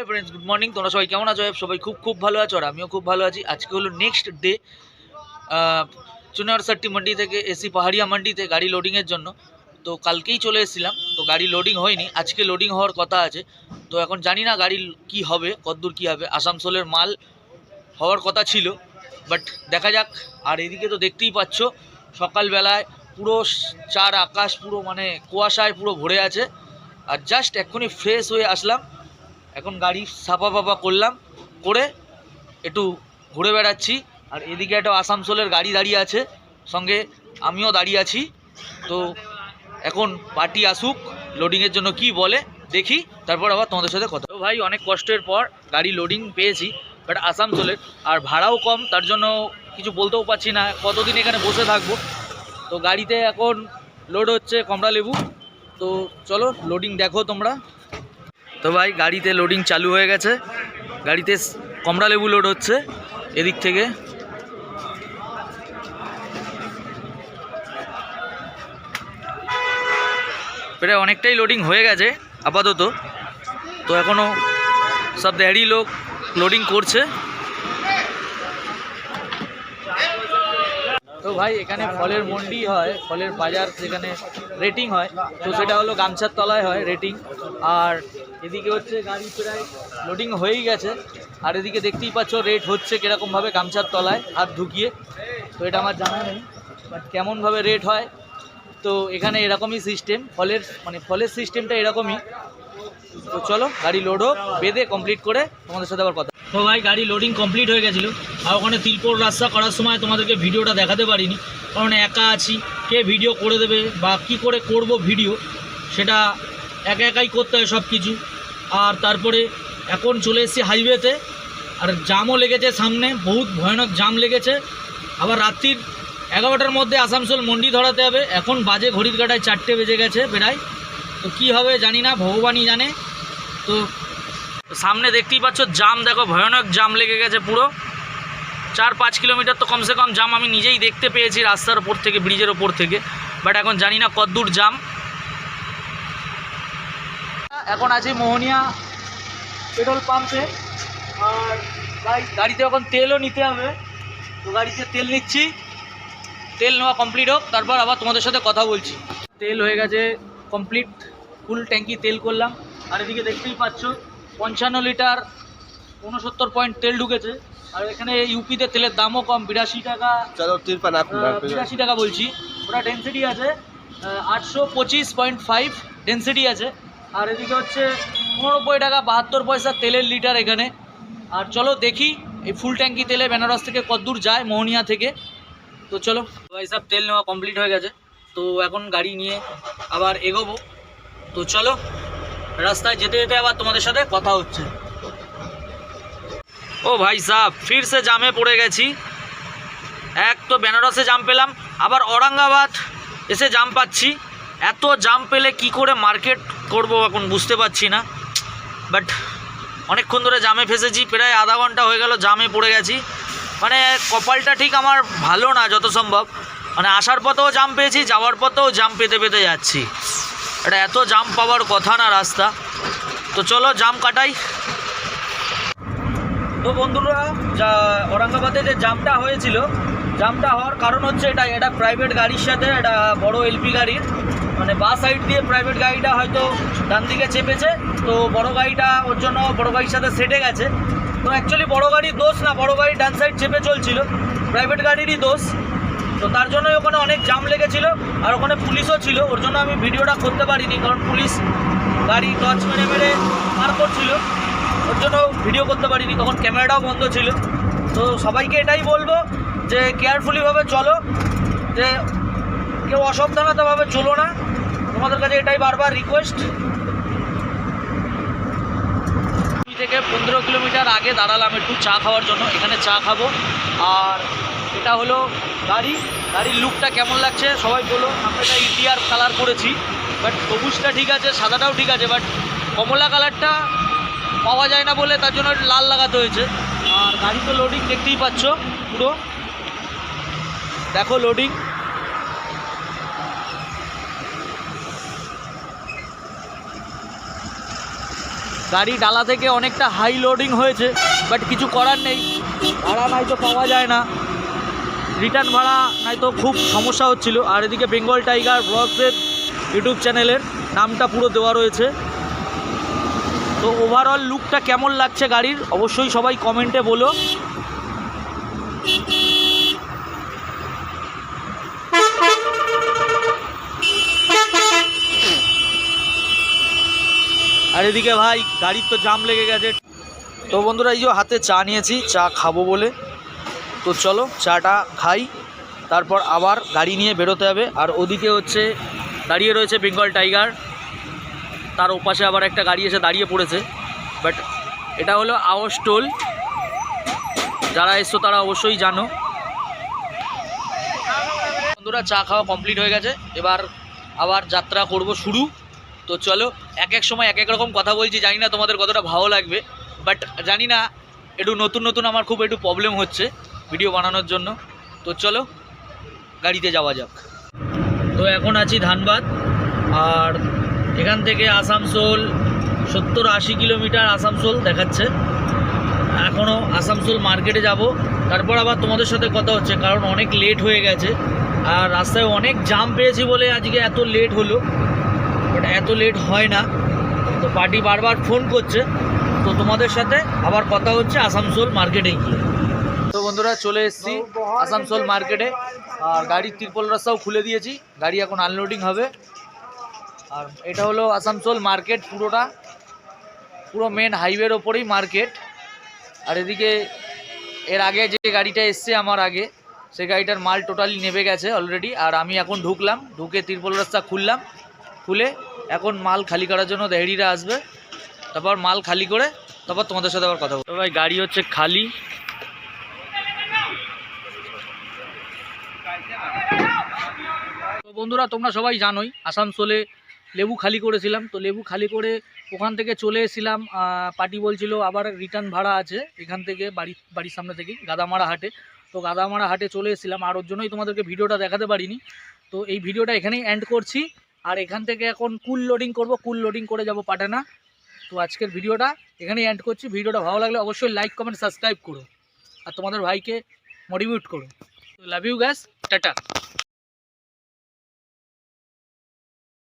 Hello friends good morning তোমরা সবাই কেমন আছো? সবাই খুব খুব ভালো আছো আর আমিও খুব ভালো আছি। আজকে হলো নেক্সট ডে চুনার সাট্টি মান্ডি থেকে এসি পাহাড়িয়া মান্ডিতে গাড়ি লোডিংয়ের জন্য। তো কালকেই চলে এসেছিলাম, তো গাড়ি লোডিং হয়নি। আজকে লোডিং হওয়ার কথা আছে। তো এখন জানি না গাড়ি কি হবে, কতদূর কি হবে। আসানসোলের মাল হওয়ার কথা ছিল বাট দেখা যাক। আর এদিকে তো দেখতেই পাচ্ছ, সকালবেলায় পুরো চার আকাশ পুরো মানে কুয়াশায় পুরো ভরে আছে। আর জাস্ট এক্ষুনি ফ্রেশ হয়ে আসলাম। এখন গাড়ি সাপা পাপা করলাম, করে একটু ঘুরে বেড়াচ্ছি। আর এদিকে একটা আসানসোলের গাড়ি দাঁড়িয়ে আছে, সঙ্গে আমিও দাঁড়িয়ে আছি। তো এখন পার্টি আসুক লোডিংয়ের জন্য কি বলে, দেখি, তারপর আবার তোমাদের সাথে কথা। ভাই, অনেক কষ্টের পর গাড়ি লোডিং পেয়েছি বাট আসানসোলের, আর ভাড়াও কম, তার জন্য কিছু বলতেও পারছি না, কতদিন এখানে বসে থাকব। তো গাড়িতে এখন লোড হচ্ছে কমলা লেবু তো চলো লোডিং দেখো তোমরা। তো ভাই, গাড়িতে লোডিং চালু হয়ে গেছে। গাড়িতে কমলা লেবু লোড হচ্ছে এদিক থেকে। প্রায় অনেকটাই লোডিং হয়ে গেছে, আপাতত। তো এখনও সব দেহারি লোক লোডিং করছে। তো ভাই, এখানে ফলের মন্ডি হয়, ফলের বাজার যেখানে রেটিং হয়, তো সেটা হলো গামছার তলায় হয় রেটিং আর এদিকে হচ্ছে গাড়ি প্রায় লোডিং হয়েই গেছে। আর এদিকে দেখতেই পাচ্ছ রেট হচ্ছে কীরকমভাবে গামছার তলায় হাত ঢুকিয়ে। তো এটা আমার জানা নেই বাট কেমনভাবে রেট হয়, তো এখানে এরকমই সিস্টেম ফলের মানে ফলের সিস্টেমটা এরকমই। তো চলো, গাড়ি লোড হোক, বেঁধে কমপ্লিট করে তোমাদের সাথে আবার কথা তো ভাই, গাড়ি লোডিং কমপ্লিট হয়ে গেছিল। আর ওখানে তিলপোর রাস্তা করার সময় তোমাদেরকে ভিডিওটা দেখাতে পারিনি। কারণ একা আছি, কে ভিডিও করে দেবে বা কি করে করব ভিডিও সেটা একা একাই করতে হয় সব কিছু আর তারপরে এখন চলে এসেছি হাইওয়েতে আর জামও লেগেছে সামনে, বহুত ভয়ানক জাম লেগেছে। আবার রাত্রির এগারোটার মধ্যে আসানসোল মন্ডি ধরাতে হবে। এখন বাজে ঘড়ির কাটায় চারটে বেজে গেছে প্রায়। তো কি হবে জানি না, ভগবানই জানে। তো সামনে দেখতেই পাচ্ছ, জাম দেখো, ভয়ানক জাম লেগে গেছে পুরো। চার পাঁচ কিলোমিটার তো কমসে কম জাম আমি নিজেই দেখতে পেয়েছি রাস্তার ওপর থেকে, ব্রিজের ওপর থেকে। বাট এখন জানি না কতদূর জাম। এখন আছি মোহনিয়া পেট্রোল পাম্পে। আর গাড়িতে এখন তেলও নিতে হবে। তো গাড়িতে তেল নিচ্ছি। তেল নেওয়া কমপ্লিট হোক, তারপর আবার তোমাদের সাথে কথা বলছি। তেল হয়ে গেছে কমপ্লিট ফুল ট্যাঙ্কি তেল করলাম। আর এদিকে দেখতেই পাচ্ছ পঞ্চান্ন লিটার উনসত্তর পয়েন্ট তেল ঢুকেছে। আর এখানে ইউপিতে তেলের দামও কম বিরাশি টাকা চলো বিরাশি টাকা বলছি। ওটা ডেন্সিটি আছে আটশো পঁচিশ পয়েন্ট ফাইভ ডেন্সিটি আছে। আর এদিকে হচ্ছে উননব্বই টাকা বাহাত্তর পয়সা তেলের লিটার এখানে। আর চলো দেখি এই ফুল ট্যাঙ্কি তেলে বেনারস থেকে কতদূর যায় মোহনিয়া থেকে। তো চলো ভাই সব তেল নেওয়া কমপ্লিট হয়ে গেছে। তো এখন গাড়ি নিয়ে আবার এগোবো। তো চলো রাস্তায় যেতে যেতে আবার তোমাদের সাথে কথা হচ্ছে। ও ভাই সাহ ফির সে জামে পড়ে গেছি। এক তো বেনারসে জাম পেলাম, আবার ঔরঙ্গাবাদ এসে জাম পাচ্ছি। এত জাম পেলে কি করে মার্কেট করব এখন বুঝতে পারছি না। বাট অনেকক্ষণ ধরে জামে ফেসেছি, প্রায় আধা ঘণ্টা হয়ে গেল জামে পড়ে গেছি। মানে কপালটা ঠিক আমার ভালো না যত সম্ভব। মানে আসার পথেও জাম পেয়েছি, যাওয়ার পথেও জাম পেতে পেতে যাচ্ছি। এটা এত জাম পাওয়ার কথা না রাস্তা। তো চলো জাম কাটাই। তো বন্ধুরা, যা ঔরঙ্গাবাদে যে জামটা হয়েছিল, জামটা হওয়ার কারণ হচ্ছে এটা এটা প্রাইভেট গাড়ির সাথে, এটা বড় এলপি গাড়ির। মানে বাস সাইড দিয়ে প্রাইভেট গাড়িটা হয়তো ডান দিকে চেপেছে, তো বড় গাড়িটা ওর জন্য বড় গাড়ির সাথে সেটে গেছে। তো অ্যাকচুয়ালি বড় গাড়ির দোষ না, বড় গাড়ি ডান সাইড চেপে চলছিল। প্রাইভেট গাড়িরই দোষ। তো তার জন্যই ওখানে অনেক জাম লেগেছিল আর ওখানে পুলিশও ছিল, ওর জন্য আমি ভিডিওটা করতে পারিনি, কারণ পুলিশ গাড়ি, টর্চ মেরে মেরে পার করছিল। ওর জন্য ভিডিও করতে পারিনি, তখন ক্যামেরাটাও বন্ধ ছিল। তো সবাইকে এটাই বলব যে কেয়ারফুলিভাবে চলো, যে কেউ অসাবধানতাভাবে চলো না। তোমাদের কাছে এটাই বারবার রিকোয়েস্ট থেকে পনেরো কিলোমিটার আগে দাঁড়ালাম একটু চা খাওয়ার জন্য, এখানে চা খাব। আর এটা হলো গাড়ি। গাড়ির লুকটা কেমন লাগছে সবাই বলো। আমরা এটা ইটিআর কালার করেছি বাট সবুজটা ঠিক আছে, সাদাটাও ঠিক আছে বাট কমলা কালারটা পাওয়া যায় না বলে তার জন্য একটু লাল লাগাতে হয়েছে। আর গাড়ি তো লোডিং দেখতেই পাচ্ছ পুরো। দেখো লোডিং গাড়ি ডালা থেকে অনেকটা হাই লোডিং হয়েছে বাট কিছু করার নেই। ভাড়া নাই তো পাওয়া যায় না। রিটার্ন ভাড়া নাই তো খুব সমস্যা হচ্ছিল। আর এদিকে বেঙ্গল টাইগার ব্লগসের ইউটিউব চ্যানেলের নামটা পুরো দেওয়া রয়েছে। তো ওভারঅল লুকটা কেমন লাগছে গাড়ির? অবশ্যই সবাই কমেন্টে বলো। আর এদিকে ভাই, গাড়ির তো জাম লেগে গেছে। তো বন্ধুরা, এই যে হাতে চা নিয়েছি, চা খাব বলে। তো চলো চাটা খাই, তারপর আবার গাড়ি নিয়ে বেরোতে হবে। আর ওদিকে হচ্ছে দাঁড়িয়ে রয়েছে বেঙ্গল টাইগার। তার ওপাশে আবার একটা গাড়ি এসে দাঁড়িয়ে পড়েছে। বাট এটা হলো আওয়াজ টোল যারা এসছো তারা অবশ্যই জানো। বন্ধুরা, চা খাওয়া কমপ্লিট হয়ে গেছে। এবার আবার যাত্রা করব শুরু। তো চলো, এক এক সময় এক এক রকম কথা বলছি। জানি না তোমাদের কতটা ভালো লাগবে। বাট জানি না, একটু নতুন নতুন আমার খুব একটু প্রবলেম হচ্ছে। ভিডিও বানানোর জন্য। তো চলো, গাড়িতে যাওয়া যাক। তো এখন আছি ধানবাদ, আর এখান থেকে আসানসোল সত্তর আশি কিলোমিটার আসানসোল দেখাচ্ছে। এখনও আসানসোল মার্কেটে যাব। তারপর আবার তোমাদের সাথে কথা হচ্ছে, কারণ অনেক লেট হয়ে গেছে। আর রাস্তায় অনেক জাম পেয়েছি বলে আজকে এত লেট হলো। বাট এত লেট হয় না। তো পার্টি বারবার ফোন করছে। তো তোমাদের সাথে আবার কথা হচ্ছে আসানসোল মার্কেটে গিয়ে। তো বন্ধুরা চলে এসেছি আসানসোল মার্কেটে। আর গাড়ির তিরপল রাস্তাও খুলে দিয়েছি। গাড়ি এখন আনলোডিং হবে। আর এটা হলো আসানসোল মার্কেট পুরোটা। পুরো মেন হাইওয়ের ওপরেই মার্কেট। আর এদিকে এর আগে যে গাড়িটা এসছে আমার আগে সেই গাড়িটার মাল টোটালি নেমে গেছে অলরেডি আর আমি এখন ঢুকলাম, ঢুকে তিরপল রাস্তা খুললাম। খুলে এখন মাল খালি করার জন্য দেহরিরা আসবে। তারপর মাল খালি করে, তারপর তোমাদের সাথে আবার কথা বলব। ভাই, গাড়ি হচ্ছে খালি। তো বন্ধুরা, তোমরা সবাই জানোই, আসানসোলে লেবু খালি করেছিলাম। তো লেবু খালি করে ওখান থেকে চলে এসেছিলাম পার্টি বলছিল আবার রিটার্ন ভাড়া আছে এখান থেকে বাড়ি, বাড়ির সামনে থেকেই, গাদামারা হাটে। তো গাদামারা হাটে চলে এসেছিলাম, আর ওর জন্যই তোমাদেরকে ভিডিওটা দেখাতে পারিনি। তো এই ভিডিওটা এখানেই এন্ড করছি, আর এখান থেকে এখন কুল লোডিং করব, কুল লোডিং করে যাব পাটানা। তো আজকের ভিডিওটা এখানেই এন্ড করছি। ভিডিওটা ভালো লাগলে অবশ্যই লাইক কমেন্ট সাবস্ক্রাইব করো। আর তোমাদের ভাইকে মোটিভেট করো। Love you guys tata.